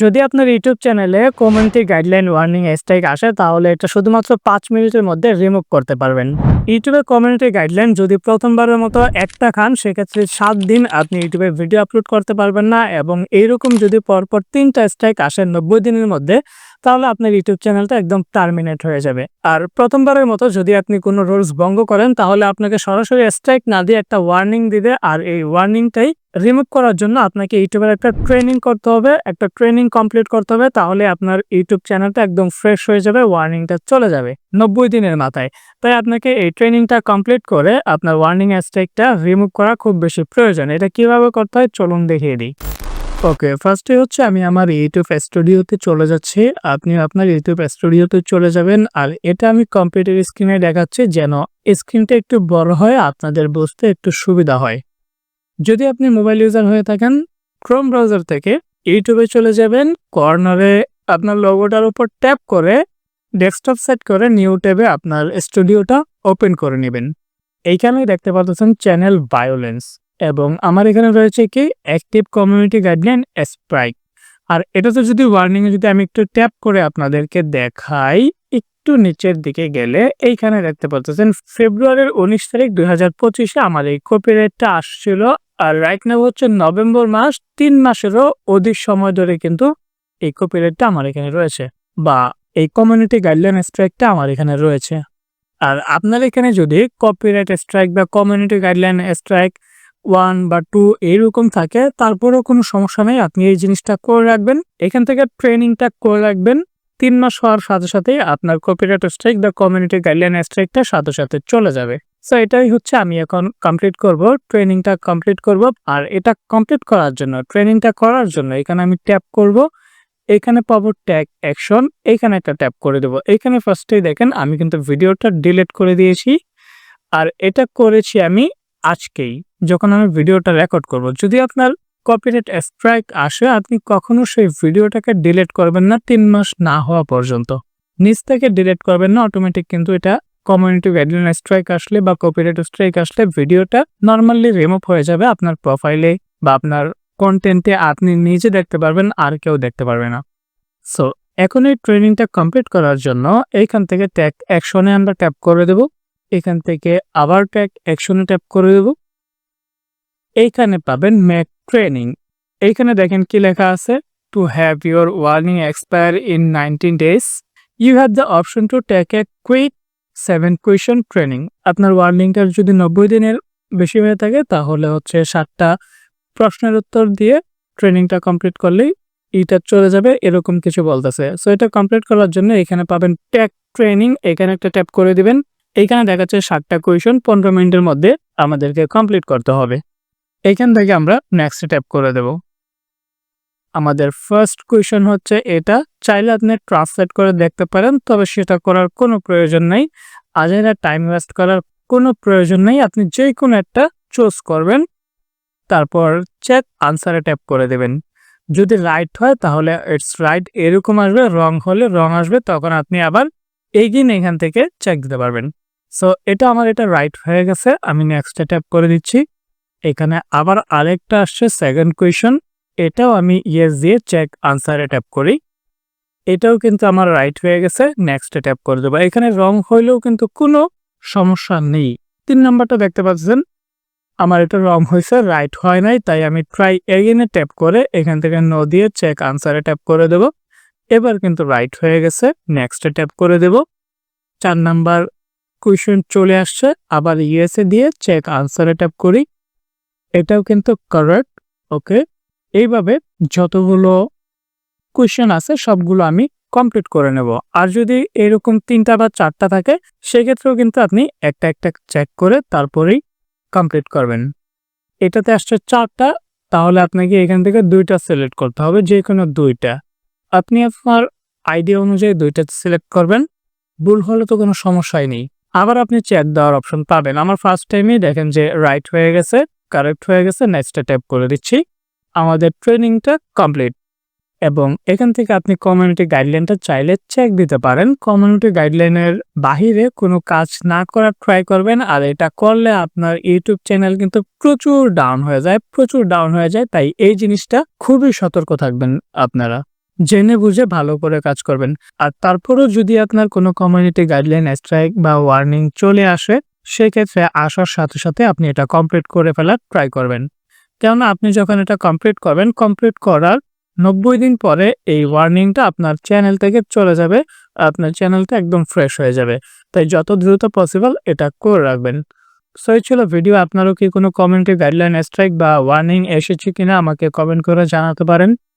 যদি আপনার ইউটিউব চ্যানেলে কমিউনিটি গাইডলাইন ওয়ার্নিং স্ট্রাইক আসে, তাহলে এটা শুধুমাত্র পাঁচ মিনিটের মধ্যে রিমুভ করতে পারবেন। ইউটিউবে কমিউনিটি গাইডলাইন যদি প্রথমবারের মতো একটা খান, সেক্ষেত্রে সাত দিন আপনি ইউটিউবে ভিডিও আপলোড করতে পারবেন না এবং এইরকম যদি পরপর তিনটা স্ট্রাইক আসে নব্বই দিনের মধ্যে তাহলে আপনার ইউটিউব চ্যানেলটা একদম টার্মিনেট হয়ে যাবে। আর প্রথমবারের মতো যদি আপনি কোনো রুলস ভঙ্গ করেন, তাহলে আপনাকে সরাসরি স্ট্রাইক না দিয়ে একটা ওয়ার্নিং দিবে। আর এই ওয়ার্নিংটাই রিমুভ করার জন্য আপনাকে ইউটিউবের একটা ট্রেনিং করতে হবে। একটা ট্রেনিং কমপ্লিট করতে হবে, তাহলে আপনার ইউটিউব চ্যানেলটা একদম ফ্রেশ হয়ে যাবে ওয়ার্নিংটা চলে যাবে নব্বই দিনের মাথায়। তাই আপনাকে এই ট্রেনিংটা কমপ্লিট করে আপনার ওয়ার্নিং স্ট্রাইকটা রিমুভ করা খুব বেশি প্রয়োজন। এটা কীভাবে করতে হয়? চলুন দেখিয়ে দিই। ওকে ফার্স্টে হচ্ছে আমি আমার ইউটিউব স্টুডিওতে চলে যাচ্ছি। আপনি আপনার ইউটিউব স্টুডিওতে চলে যাবেন আর এটা আমি কম্পিউটার স্ক্রিনে দেখাচ্ছি যেন স্ক্রিনটা একটু বড় হয়, আপনাদের বুঝতে একটু সুবিধা হয়। যদি আপনি মোবাইল ইউজার হয়ে থাকেন ক্রোম ব্রাউজার থেকে ইউটিউবে চলে যাবেন কর্নারে আপনার লোগোটার উপর ট্যাপ করে ডেস্কটপ সেট করে নিউ ট্যাবে আপনার স্টুডিওটা ওপেন করে নেবেন। এইখানেই দেখতে পাচ্ছেন চ্যানেল ভায়োলেন্স এবং আমার এখানে রয়েছে কি অ্যাক্টিভ কমিউনিটি গাইডলাইন স্প্রাইক আর এটাতে যদি ওয়ার্নিংয়ে যদি আমি একটু ট্যাপ করে আপনাদেরকে দেখাই, একটু নিচের দিকে গেলে এইখানে দেখতে পাচ্ছেন ফেব্রুয়ারির উনিশ তারিখ দুই হাজার পঁচিশে আমার এই কপিরাইটটা আসছিল। আর রাইট নাও হচ্ছে নভেম্বর মাস, তিন মাসেরও অধিক সময় ধরে কিন্তু এই কপিরাইটটা আমার এখানে রয়েছে বা এই কমিউনিটি গাইডলাইন স্ট্রাইকটা আমার এখানে রয়েছে। আর আপনার এখানে যদি কপিরাইট স্ট্রাইক বা কমিউনিটি গাইডলাইন স্ট্রাইক ওয়ান বা টু এইরকম থাকে, তারপরেও কোনো সমস্যা নেই। আপনি এই জিনিসটা করে রাখবেন। এখান থেকে ট্রেনিংটা করে রাখবেন। তিন মাস হওয়ার সাথে সাথেই আপনার কপিরাইট স্ট্রাইক বা কমিউনিটি গাইডলাইন স্ট্রাইকটা সাথে সাথে চলে যাবে। সো এটাই হচ্ছে আমি এখন কমপ্লিট করব ট্রেনিংটা কমপ্লিট করব। আর এটা কমপ্লিট করার জন্য ট্রেনিংটা করার জন্য এখানে আমি ট্যাপ করব। এখানে পাবো ট্যাগ অ্যাকশন এইখানে একটা ট্যাপ করে দেবো। এইখানে ফার্স্টেই দেখেন, আমি কিন্তু ভিডিওটা ডিলিট করে দিয়েছি। আর এটা করেছি আমি আজকেই যখন আমি ভিডিওটা রেকর্ড করব, যদি আপনার কপিরাইট স্ট্রাইক আসে, আপনি কখনো সেই ভিডিওটাকে ডিলিট করবেন না তিন মাস না হওয়া পর্যন্ত। নিচ থেকে ডিলিট করবেন না অটোমেটিক কিন্তু এটা কমিউনিটি গাইডলাইন স্ট্রাইক আসলে বা কপিরাইট স্ট্রাইক আসলে ভিডিওটা নর্মালি রিমুভ হয়ে যাবে আপনার প্রোফাইলে বা আপনার কন্টেন্টে আপনি নিজে দেখতে পারবেন, আর কেউ দেখতে পারবে না। সো এখন এই ট্রেনিংটা কমপ্লিট করার জন্য এইখান থেকে ট্যাগ অ্যাকশনে আমরা ট্যাপ করে দেব। এখান থেকে আবার ট্যাগ অ্যাকশনে ট্যাপ করে দেব। এইখানে পাবেন ম্যাক ট্রেনিং এইখানে দেখেন কি লেখা আছে? To have your warning expire in nineteen days you have the option to take a quick seven question training আপনার ওয়ার্নিংটা যদি নব্বই দিনের বেশি হয়ে থাকে, তাহলে হচ্ছে সাতটা প্রশ্নের উত্তর দিয়ে ট্রেনিংটা কমপ্লিট করলেই এটা চলে যাবে, এরকম কিছু বলতেছে। সো এটা কমপ্লিট করার জন্য এখানে পাবেন ট্যাক ট্রেনিং এখানে একটা ট্যাপ করে দিবেন। এইখানে দেখাচ্ছে সাতটা কোয়েশন পনেরো মিনিটের মধ্যে আমাদেরকে কমপ্লিট করতে হবে। এইখান থেকে আমরা নেক্সট ট্যাপ করে দেব। আমাদের ফার্স্ট কোয়েশন হচ্ছে এটা। চাইলে আপনি ট্রান্সলেট করে দেখতে পারেন, তবে সেটা করার কোনো প্রয়োজন নেই। আজেরা টাইম ওয়েস্ট করার কোনো প্রয়োজন নেই। আপনি যে কোনো একটা চুজ করবেন, তারপর চেক আনসারে ট্যাপ করে দেবেন। যদি রাইট হয়, তাহলে ইটস রাইট এরকম আসবে রং হলে রং আসবে, তখন আপনি আবার এগিয়ে এখান থেকে চেক দিতে পারবেন। সো এটা আমার এটা রাইট হয়ে গেছে, আমি নেক্সটে ট্যাপ করে দিচ্ছি। এখানে আবার আরেকটা আসছে সেকেন্ড কোয়েশন এটাও আমি ইয়েস দিয়ে চেক আনসারে ট্যাপ করি। এটাও কিন্তু আমার রাইট হয়ে গেছে নেক্সটে ট্যাপ করে দেবো। এখানে রং হইলেও কিন্তু কোনো সমস্যা নেই। তিন নাম্বারটা দেখতে পাচ্ছেন, আমার এটা রং হয়েছে রাইট হয় নাই, তাই আমি ট্রাই এগেনে ট্যাপ করে এখান থেকে নো দিয়ে চেক আনসারে ট্যাপ করে দেব। এবার কিন্তু রাইট হয়ে গেছে নেক্সটে ট্যাপ করে দেব। চার নাম্বার কোয়েশন চলে আসছে, আবার ইয়েসে দিয়ে চেক আনসারে ট্যাপ করি। এটাও কিন্তু কারেক্ট ওকে এইভাবে যতগুলো কোয়েশ্চেন আছে, সবগুলো আমি কমপ্লিট করে নেব। আর যদি এরকম তিনটা বা চারটা থাকে, সেক্ষেত্রেও কিন্তু আপনি একটা একটা চেক করে তারপরেই কমপ্লিট করবেন। এটাতে আসছে চারটা, তাহলে আপনাকে এখান থেকে দুইটা সিলেক্ট করতে হবে যে কোনো দুইটা। আপনি আপনার আইডিয়া অনুযায়ী দুইটা সিলেক্ট করবেন। ভুল হলে তো কোনো সমস্যাই নেই। আবার আপনি চেক দেওয়ার অপশন পাবেন। আমার ফার্স্ট টাইমেই দেখেন যে রাইট হয়ে গেছে কারেক্ট হয়ে গেছে নেক্সটে ট্যাপ করে দিচ্ছি। আমাদের ট্রেনিংটা কমপ্লিট এবং এখান থেকে আপনি কমিউনিটি গাইডলাইনটা চাইলে চেক দিতে পারেন। কমিউনিটি গাইডলাইনের বাহিরে কোনো কাজ না করার ট্রাই করবেন, আর এটা করলে আপনার ইউটিউব চ্যানেল কিন্তু প্রচুর ডাউন হয়ে যায়, প্রচুর ডাউন হয়ে যায়। তাই এই জিনিসটা খুবই সতর্ক থাকবেন আপনারা। জেনে বুঝে ভালো করে কাজ করবেন। আর তারপরেও যদি আপনার কোনো কমিউনিটি গাইডলাইন স্ট্রাইক বা ওয়ার্নিং চলে আসে, সেক্ষেত্রে আসার সাথে সাথে আপনি এটা কমপ্লিট করে ফেলার ট্রাই করবেন। কেননা আপনি যখন এটা কমপ্লিট করবেন কমপ্লিট করার নব্বই দিন পরে এই ওয়ার্নিংটা আপনার চ্যানেল থেকে চলে যাবে, আপনার চ্যানেলটা একদম ফ্রেশ হয়ে যাবে। তাই যত দ্রুত পসিবল এটা করে রাখবেন। সো এই ছিল ভিডিও আপনারও কি কোনো কমিউনিটি গাইডলাইন স্ট্রাইক বা ওয়ার্নিং এসেছে কিনা আমাকে কমেন্ট করে জানাতে পারেন।